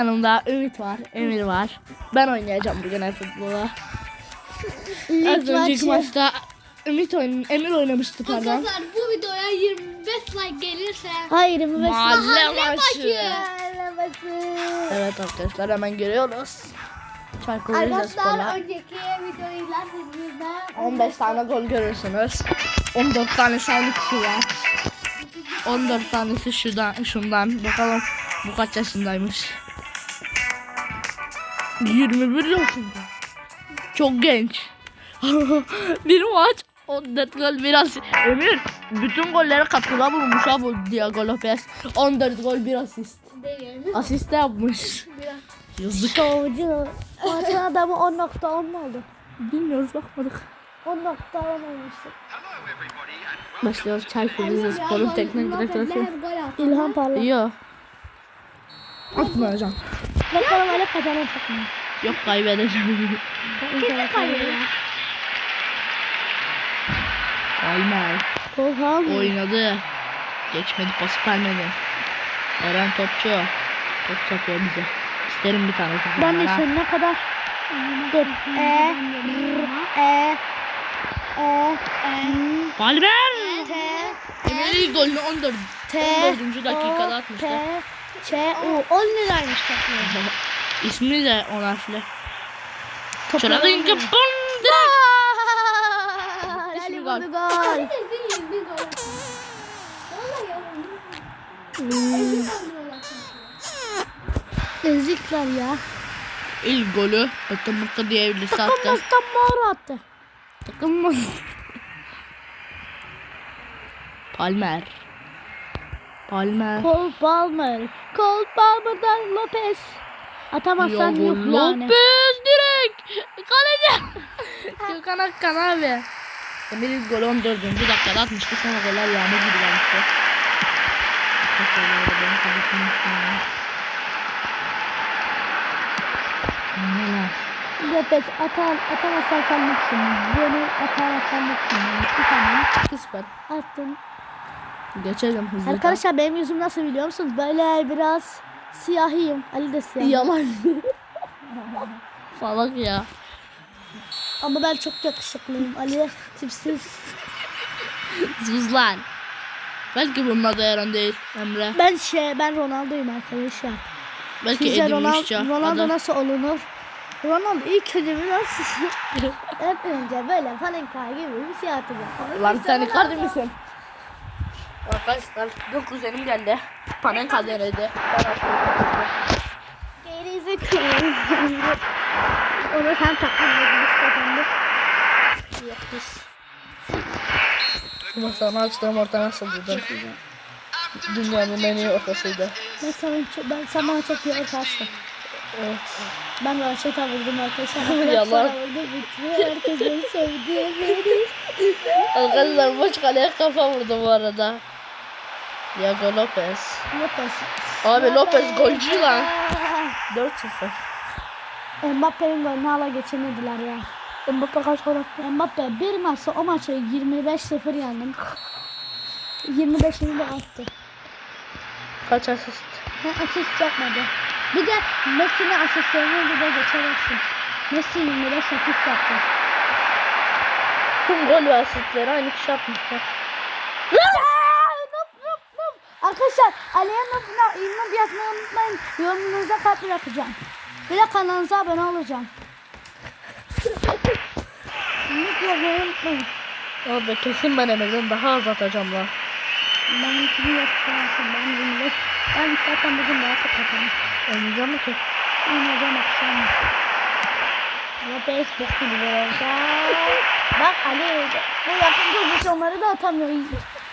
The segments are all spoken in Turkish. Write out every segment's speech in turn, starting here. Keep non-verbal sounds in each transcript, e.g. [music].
Yanımda Ümit var, Emir var. Ben oynayacağım bugün futbola. Lig Az önceki maçı. maçta Ümit oyun, Emir oynamıştı pardon. Arkadaşlar bu videoya 25 like gelirse Hayır 25 Mahalle Mahalle maçı. maçı. Evet arkadaşlar hemen görüyoruz. Çaykur Rizespor'la Arkadaşlar önceki videoyu izlediğinizde 15 tane gol görürsünüz. 14 tane aynı kişi var. 14 tanesi şuradan, şundan. Bakalım bu kaç yaşındaymış. 21 yaşında. Çok genç. [laughs] bir maç 14 gol biraz. Emir bütün gollere katkıda bulunmuş ha bu Diego Lopez. 14 gol bir asist. değil. Asist de yapmış. Yazık. Şovcu. Maçın adamı 10.10 mu oldu? Bilmiyoruz bakmadık. 10.10 olmuştu. Başlıyoruz Çaykur Rizespor'un teknik direktörü. İlhan Parlak. Yok. Atmayacağım. Bakalım öyle kazanacak mı? Yok kaybedeceğim. Kim kaybediyor? Aynen. Kolhan. Oynadı. Geçmedi pas vermedi. Eren topçu. Top satıyor bize. İsterim bir tane top. Ben de sonuna kadar. Dur. E. R, E. E. Palmer. İlk golünü 14. T. 14. dakikada. P. Ç. U. 10 liraymış takımı. İsmi de on harfli. Topu Çorabın kapın. Ali İsmi gol. Hmm. Ezikler ya. İlk golü bıkkı bıkkı diyebilirse attı. Takılmazdan mağara attı. Takılmaz. Palmer. Palmer. Cole Palmer. Cole Palmer'dan Lopez. Atamazsan yok yani. Lopez direkt. Kaleci. [laughs] Gökhan Akkan abi. Emir ilk golü 14. dakikada atmıştı. Sonra goller yağmur gibi gelmişti. Lopez atar, atamazsan sanmışsın. Bunu atamazsan sanmışsın. İki tane Kısmen. attın. Geçelim hızlıca. Arkadaşlar benim yüzüm nasıl biliyor musunuz? Böyle biraz siyahiyim. Ali de siyah. Yalan. [laughs] Salak ya. Ama ben çok yakışıklıyım. Ali tipsiz. Sus lan. Belki bunun adı Eren değil Emre. Ben şey, ben Ronaldo'yum arkadaşlar. Belki Sizce Edin Ronaldo, adı. nasıl olunur? Ronaldo ilk önce nasıl? [laughs] Hep önce böyle panenka gibi bir şey atacak. Lan sen Icardi misin? Arkadaşlar dur kuzenim geldi. Panenka denedi. Gerizekalı. Onu sen takmadın biz kazandık. Ama sana açtığım orta nasıldı? Dünyanın en iyi ortasıydı. Ben sana ben sana çok iyi ortaçtım. Evet. Ben Raşet'e vurdum arkadaşlar. [laughs] Yalan. Herkes beni sevdi. Arkadaşlar boş kaleye kafa vurdu bu arada. Diego Lopez. Lopez. Abi Lopez golcü lan. 4-0. Mbappe'nin golünü hala geçemediler ya. Mbappe kaç gol attı? Mbappe bir maçta o maçı 25-0 yendim. 25'ini de attı. Kaç asist? Ha, asist yapmadı. Bir de Messi'nin asistlerini bir de geçemezsin. Messi 25 asist yaptı. Tüm gol ve asistleri aynı kişi atmışlar. Arkadaşlar Ali'ye noob, noob yazmayı unutmayın. Yorumunuza kalp bırakacağım. Bir de kanalınıza abone olacağım. Noob yazmayı unutmayın. Abi kesin ben Emre'den daha az atacağım lan. Benimkini yapacaksın. Ben 25. Ben istersen bugün daha çok atarım. Oynayacağım mı ki? Oynayacağım akşam. Lopez bok gibi orada. Bak Ali bu yakın pozisyonları da atamıyor.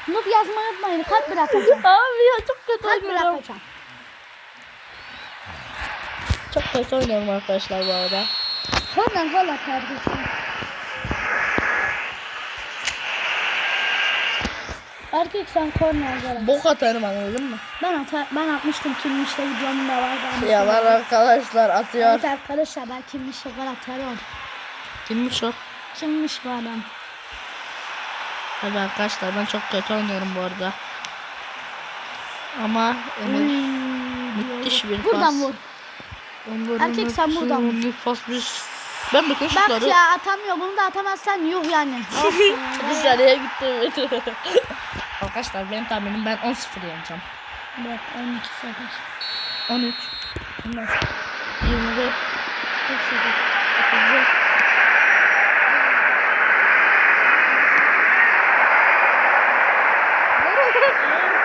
Noob yazmayı unutmayın. Kalp bırakacağım. [laughs] Abi ya çok kötü Kalp oynuyorum. bırakacağım. Çok kötü oynuyorum arkadaşlar bu arada. Sonra gol atarsın. Artık sen korner at. Bok atarım anladın mı? Ben atar, ben atmıştım kimmişte videom da var. Ben Yalan arkadaşlar atıyor. Evet arkadaşlar ben kimmişte gol atarım. Kimmiş o? Kimmiş bu adam? Hadi arkadaşlar ben çok kötü oynuyorum bu arada. Ama Emir Uy, müthiş bir Buradan pas. vur. Erkek sen buradan vur. Bir... Ben bütün Bak şutları... ya atamıyor. Bunu da atamazsan yuh yani. [laughs] Dışarıya gitti. [laughs] Arkadaşlar benim tahminim ben 10-0 yeneceğim. Bak 12 sefer. 13, 14, 21, 48. 31.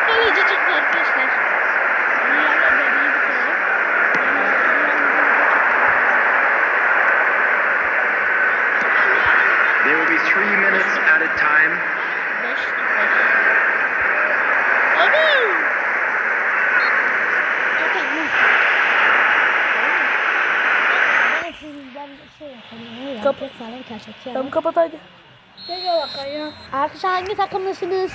Kaleci çıktı arkadaşlar. There will be three minutes at a time. Beş sıfır. Abi! Kap- Tamam kapat hadi. Arkadaşlar hangi takımlısınız?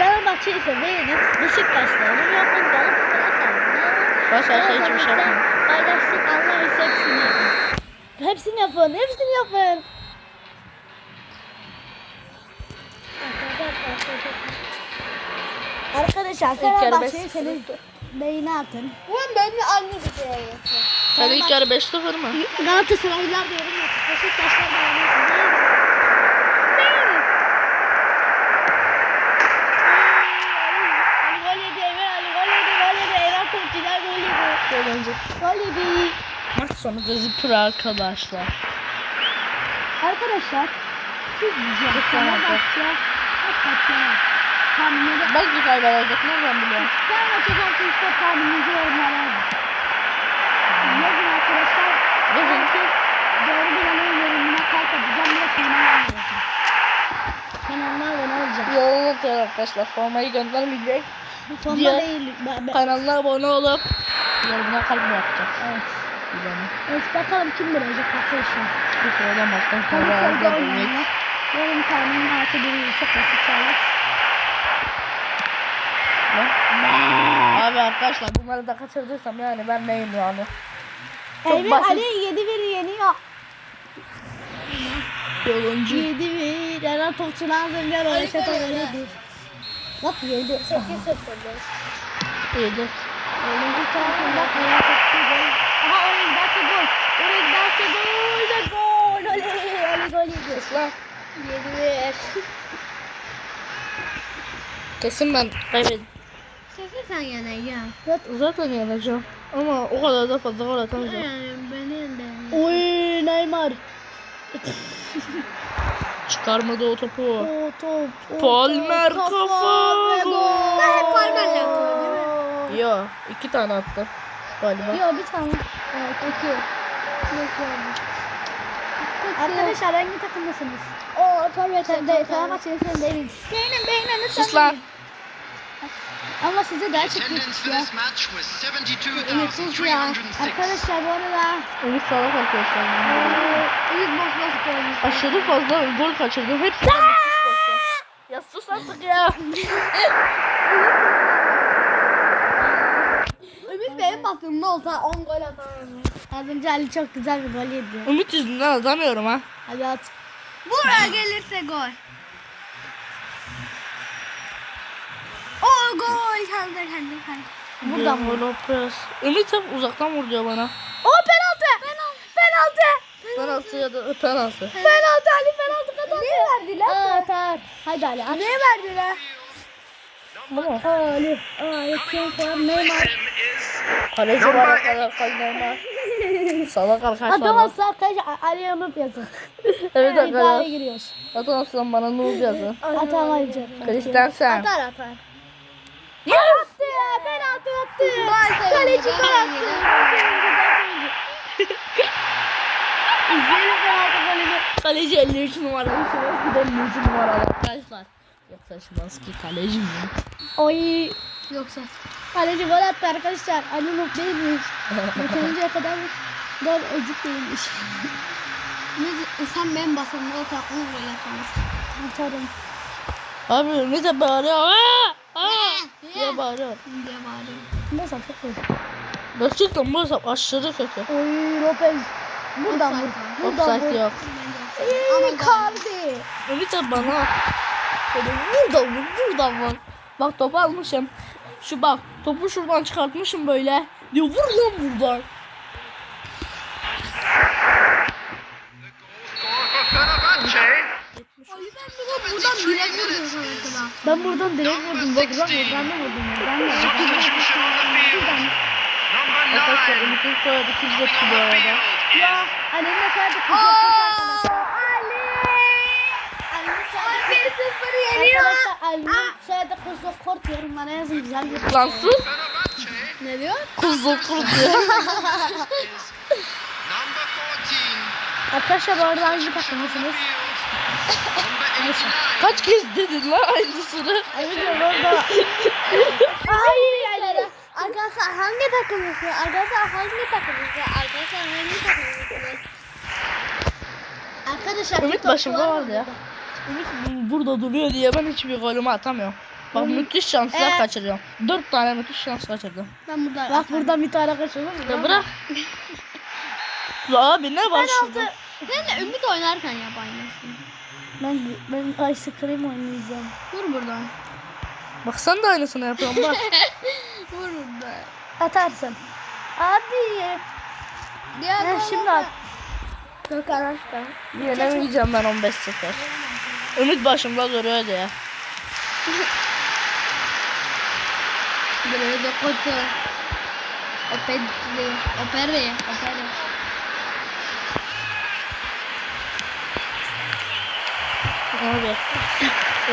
Fenerbahçe ise beğenip Beşiktaş'ta yapın Galatasaray'a sağlayın. Başka şey hiçbir şey yapmıyorum. Paylaştık Allah ise hepsini yapın. Hepsini yapın, hepsini yapın. Arkadaşlar Fenerbahçe'yi senin beyine atın. Ulan benimle aynı bir şey yapıyor. Sen ilk yarı 5 0 mı? Galatasaraylılar da yorum yapın. Beşiktaşlar da yorum yapın. Ali gol yedi, Emre Ali gol yedi, gol yedi. Eren Topçular gol yedi. Gol önce. Gol yedi. Maç sonu gözükür arkadaşlar. Arkadaşlar siz diyeceğim. Çok Fenerbahçe kaç kaç yener? Tahminleri. Belki kaybedecek nereden biliyorum. Fenerbahçe kaç skor tahmininizi yorumlara yazın. Arkadaşlar. Yazın. Belki doğru bilenin yorumuna kalp atacağım. Bir de kanala alacağım. Kanalına abone olacağım. Yolunu atıyor arkadaşlar. Formayı göndermeyecek. Diğer- değil. Ben, ben. Kanalına abone olup yorumuna kalp bırakacağız. Evet. Bilelim. Evet bakalım kim bilecek arkadaşlar. Bu sıradan baştan sonra yazdı oynayanlar. Yorum tahminin altı biri çok basit şeyler. Abi arkadaşlar bunları da kaçırdıysam yani ben neyim yani. Çok Emre basit. Ali 7 1 yeniyor. Yoluncu. 7 1. Eren Topçu'dan zırhlar o yaşa yedi. Bak 7. 8 0 İyiydi. Oyuncu tarafında Eren Topçu gol. Aha oraya giderse gol. Oraya giderse gol ve gol. Oley. Ali gol yedi. 7 Kesin ben kaybedeceğim. Kesin sen yeneceksin. Zaten yeneceğim. Ama o kadar da fazla gol atamayacağım. Yani benim de. 1. Oy Neymar. Çıkarmadı o topu. O top. o Palmer top, kafa, ve gol. Ben hep Palmer'le atıyorum, değil mi? Yo iki tane attı. Galiba. Yok bir tane. Evet iki. Yok yani. Arkadaşlar hangi takımdasınız? O forvet sen de Fenerbahçe'nin sen değil. Beğenin beğenin lütfen. Sus lan. Ama size Attendance yakışıyor. for ya. this match was Umutsuz ya. 72,306. Arkadaşlar bu arada Ümit salak arkadaşlar. boş boş koymuş. Aşırı fazla gol kaçırdım. Hepsi de. Ya sus artık ya. [laughs] Ümit benim baktığımda olsa 10 gol atarım. Az önce Ali çok güzel bir gol yedi. Ümit yüzünden atamıyorum ha. Hadi at. Buraya gelirse gol. O gol. Sen de sen. Buradan vur. Lopez. Ümit hep uzaktan vur diyor bana. O penaltı. Penaltı. Penaltı ya da penaltı. Penaltı Ali penaltı kazandı. Ne verdiler? Atar. Hadi Ali at. Ne verdiler? Ama Ali. Aa kim falan Neymar. kaleci var arkadaşlar Neymar. Salak arkadaşlar. Atamazsa arkadaşlar Ali Yanıp yazın. Evet arkadaşlar. giriyoruz. Atamazsan bana noob yazın. Atamayacak. Christensen. Atar atar. Attı ya penaltı attı. Kaleci gol attı. İzleyelim penaltı golünü. Kaleci 53 numaralı. Bir de 53 numaralı arkadaşlar. Yoksa Şimanski kaleci mi? Oy. Yoksa. Kaleci gol attı arkadaşlar. Ali Nuh değilmiş. Yetenince kadar gol ezik değilmiş. [laughs] Ne, sen benim basımda o takımı gol atamazsın. Atarım. Abi Ümit de bağırıyor. Aa! Aa! diye bağırıyor. diye bağırıyorum. Neyse çok kötü. Gerçekten hesap aşırı kötü. Oy Lopez. Buradan vur. Buradan Offside vur. yok. İyi kaldı. Ümit bana Şöyle burada vur burada vur. Bak topu almışım. Şu bak topu şuradan çıkartmışım böyle. Diyor vur lan buradan. Ay ben bunu buradan direkt vurdum sanatına. Ben buradan direkt vurdum. Bak buradan buradan da vurdum. Ben de. Buradan. Arkadaşlar Ümit'in soyadı kız yaptı bu arada. Ya annemin soyadı kız yaptı arkadaşlar. Arkadaşlar Ali'nin soyadı kız kort yorumlara yazın güzel bir Lan sus. Ne diyor? Kuzu number 14. Arkadaşlar bu arada hangi 89. Kaç kez dedin lan aynısını? Arkadaşlar orada. Hayır yani. Arkadaşlar hangi takımlısınız? Arkadaşlar hangi takımlısınız? Arkadaşlar hangi takımlısınız? Arkadaşlar Ümit başımda var vardı ya. Ümit bu- burada duruyor diye ben hiçbir golümü atamıyorum. Bak müthiş şanslar Ee? kaçırıyorum. Dört tane müthiş şans kaçırdım. Ben burada. Bak buradan bir tane kaçırdım. Ya bırak. La abi ne var şurada? Sen de Ümit oynarken yap aynısını. Ben ben Ice Cream oynayacağım. Vur buradan. Bak sen de aynısını yapıyorsun bak. [laughs] Vur buradan. Atarsın. Abi. Diğer Ben şimdi at. Yok arkadaşlar. Yenemeyeceğim ben 15 0. Ümit başımda duruyor diye. Buraya da kotu. Operi. Operi. Operi. Abi.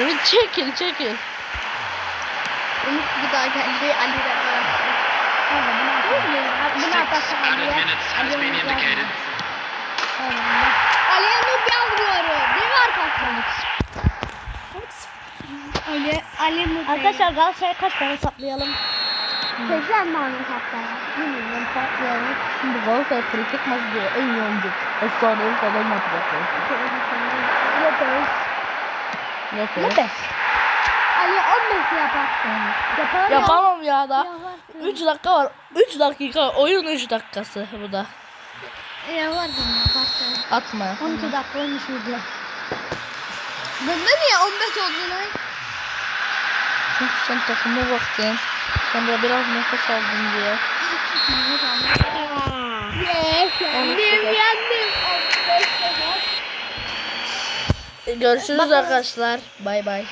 Ümit çekil çekil. Ümit bir daha geldi. Ali de bıraktı. Bunu atarsın Added Ali'ye. has been indicated. Ali'ye noob yazmıyorum. Değil mi arkadaşlar? Ali, Ali noob Arkadaşlar Galatasaray'a kaç tane saplayalım? 80 tane saplayalım. Bilmiyorum saplayalım. Şimdi Galatasaray kritik maç diyor. En iyi oyuncu. Efsanevi falan yapacaklar. Yaparız. Yapıyor. Lopez. Ali 15 yapar. Yapar ya. Yapamam ya da. Yaparsın. 3 dakika var. 3 dakika. Oyun 3 dakikası bu da. Yaparsın yaparsın. Atma. 12 dakika olmuş burada. Bunda niye 15 oldu lan? Çünkü sen takıma baktın. Sonra biraz nefes aldın diye. Görüşürüz arkadaşlar. Bay bay.